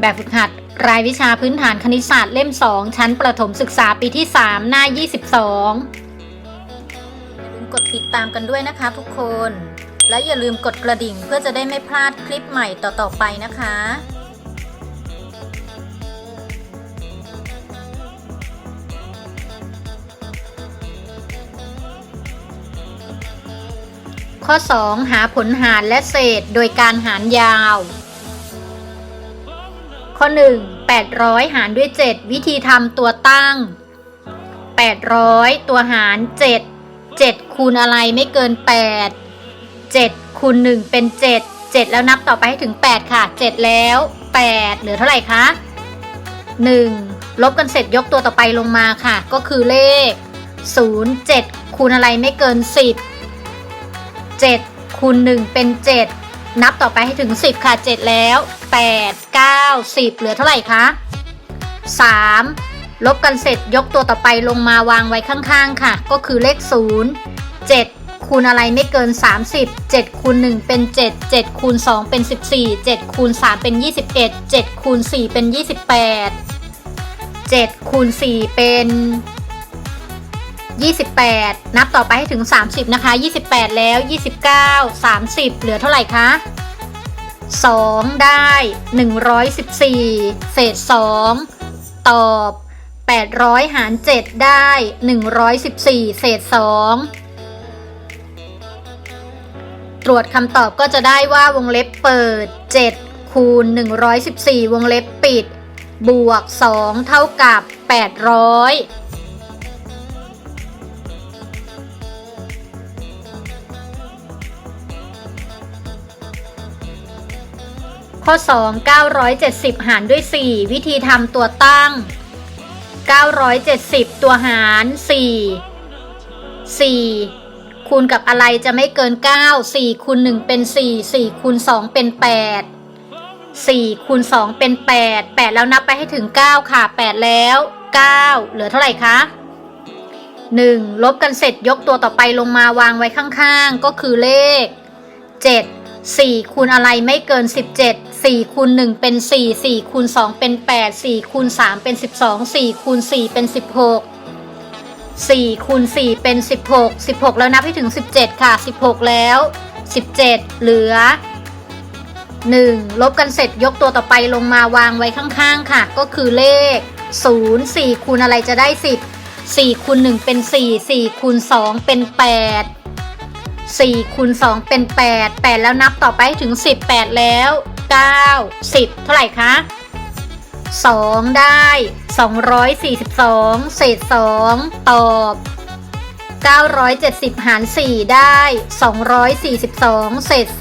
แบบฝึกหัด รายวิชาพื้นฐานคณิตศาสตร์เล่ม 2 ชั้นประถมศึกษาปีที่ 3 หน้า 22อย่าลืมกดติดตามกันด้วยนะคะทุกคน และอย่าลืมกดกระดิ่งเพื่อจะได้ไม่พลาดคลิปใหม่ต่อๆไปนะคะข้อ 2 หาผลหารและเศษโดยการหารยาว ข้อ 1 800 หารด้วย 7 วิธีทำตัวตั้ง 800 ตัวหาร 7 7 คูณอะไรไม่เกิน 8 7 คูณ 1 เป็น 7 7 แล้วนับต่อไปให้ถึง 8 ค่ะ 7 แล้ว 8 เหลือเท่าไหร่คะ 1 ลบกันเสร็จยกตัวต่อไปลงมาค่ะ ก็คือเลข 0 7 คูณอะไรไม่เกิน 10 7 คูณ 1 เป็น 7 นับต่อไปให้ถึง 10 ค่ะ 7 แล้ว 8 9 10 เหลือเท่าไหร่คะ 3 ลบกันเสร็จยกตัวต่อไปลงมาวางไว้ข้างๆค่ะ ก็คือเลข 0 7 คูณอะไรไม่เกิน 30 7คูณ1เป็น 7 7คูณ2เป็น 14 7คูณ3เป็น 21 7คูณ4เป็น 28 7คูณ4เป็น28 นับต่อไปให้ถึง 30 นะคะ 28 แล้ว 29 30 เหลือเท่าไหร่คะ 2 ได้ 114 เศษ 2 ตอบ 800 หาร 7 ได้ 114 เศษ 2 ตรวจคำตอบก็จะได้ว่าวงเล็บเปิด 7 คูณ 114 วงเล็บปิด บวก 2 เท่ากับ 800 ข้อ 2 970 หารด้วย 4 วิธีทำตัวตั้ง 970 ตัวหาร 4 4 คูณกับอะไรจะไม่เกิน 9 4คูณ1เป็น 4 4คูณ2เป็น 8 4คูณ2เป็น 8 8 แล้วนับไปให้ถึง 9 ค่ะ 8 แล้ว 9 เหลือเท่าไหร่คะ 1 ลบกันเสร็จยกตัวต่อไปลงมาวางไว้ข้างๆ ก็คือเลข 7 4คูณอะไรไม่เกิน 17 4คูณ1เป็น 4 4คูณ2เป็น 8 4คูณ3เป็น 12 4คูณ4เป็น 16 4คูณ4เป็น 16 16 แล้วนับให้ถึง 17 ค่ะ 16 แล้ว 17 เหลือ 1 ลบกันเสร็จยกตัวต่อไปลงมาวางไว้ข้างๆ ค่ะ ก็คือเลข 0 4คูณอะไรจะได้ 10 4คูณ1เป็น 4 4คูณ2เป็น 8 4คูณ2เป็น 8 8 แล้วนับต่อไปถึง 18 แล้ว 9 10 เท่าไหร่คะ 2 ได้ 242 เศษ 2 ตอบ 970 หาร 4 ได้ 242 เศษ 2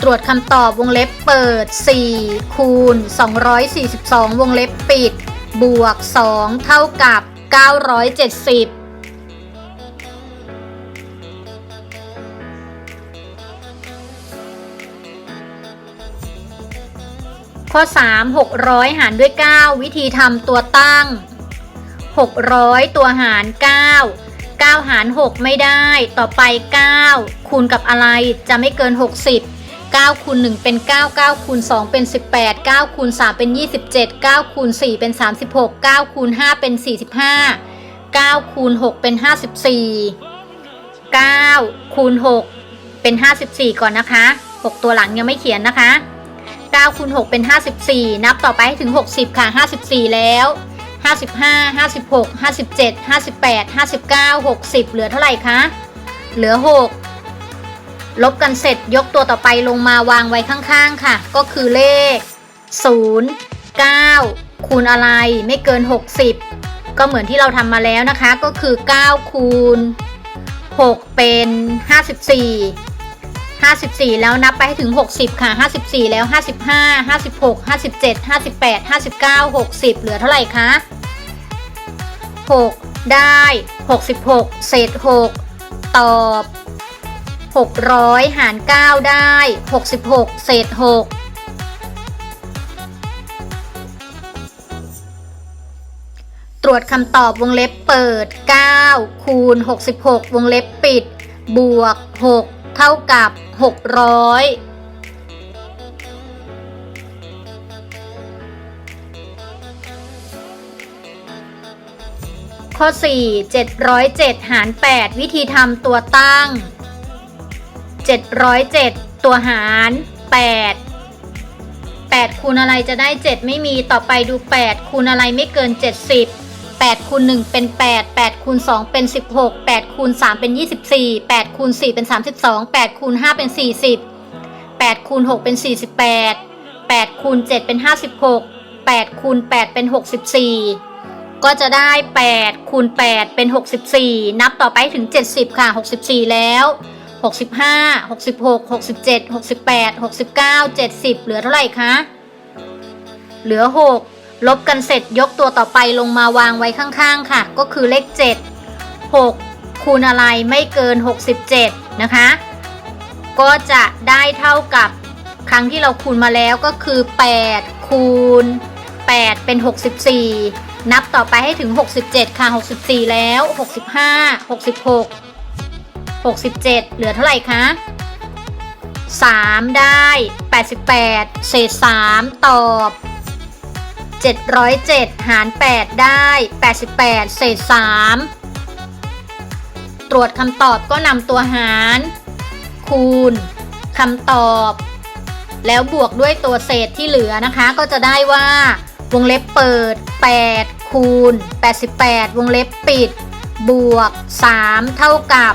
ตรวจคำตอบวงเล็บเปิด 4 คูณ 242 วงเล็บปิด บวก 2 เท่ากับ 970ข้อ 3 600 หารด้วย 9 วิธีทำตัวตั้ง 600 ตัวหาร 9 9 หาร 6 ไม่ได้ ต่อไป 9 คูณกับอะไรจะไม่เกิน 60 9คูณ1เป็น 9 9คูณ2เป็น 18 9คูณ3เป็น 27 9คูณ4เป็น 36 9คูณ5เป็น 45 9คูณ6เป็น 54 9คูณ6เป็น 54 ก่อนนะคะ 6 ตัวหลังยังไม่เขียนนะคะ9คูณ6เป็น 54 นับต่อไปให้ถึง 60 ค่ะ 54 แล้ว 55 56 57 58 59 60 เหลือเท่าไหร่คะ เหลือ 6 ลบกันเสร็จยกตัวต่อไปลงมาวางไว้ข้างๆค่ะ ก็คือเลข 0 9 คูณอะไรไม่เกิน 60 ก็เหมือนที่เราทำมาแล้วนะคะ ก็คือ 9 คูณ 6 เป็น 54 54 แล้วนับไปให้ถึง 60 ค่ะ 54 แล้ว 55 56 57 58 59 60 เหลือเท่าไหร่คะ 6 ได้ 66 เศษ 6 ตอบ 600 หาร 9 ได้ 66 เศษ 6ตรวจคำตอบวงเล็บเปิด 9 คูณ 66 วงเล็บปิด บวก 6 เท่ากับ 600 ข้อ 4 707 หาร 8 วิธีทำตัวตั้ง 707 ตัวหาร 8 8 คูณอะไรจะได้ 7 ไม่มีต่อไปดู 8 คูณอะไรไม่เกิน 70 8คูณ1เป็น 8 8คูณ2เป็น 16 8คูณ3เป็น 24 8คูณ4เป็น 32 8คูณ5เป็น 40 8คูณ6เป็น 48 8คูณ7เป็น 56 8คูณ8เป็น 64 ก็จะได้8คูณ8เป็น 64 นับต่อไปถึง 70 ค่ะ 64 แล้ว 65 66 67 68 69 70 เหลือเท่าไหร่คะ เหลือ 6 ลบกันเสร็จยกตัวต่อไปลงมาวางไว้ข้างๆค่ะ ก็คือเลข 7 6 คูณอะไรไม่เกิน 67 นะคะ ก็จะได้เท่ากับครั้งที่เราคูณมาแล้วก็คือ 8 คูณ 8 เป็น 64 นับต่อไปให้ถึง 67 ค่ะ 64 แล้ว 65 66 67 เหลือเท่าไหร่คะ 3 ได้ 88 เศษ 3 ตอบ 707 หาร 8 ได้ 88 เศษ 3 ตรวจคำตอบก็นำตัวหาร คูณคำตอบ แล้วบวกด้วยตัวเศษที่เหลือนะคะ ก็จะได้ว่าวงเล็บเปิด 8 คูณ 88 วงเล็บปิด บวก 3 เท่ากับ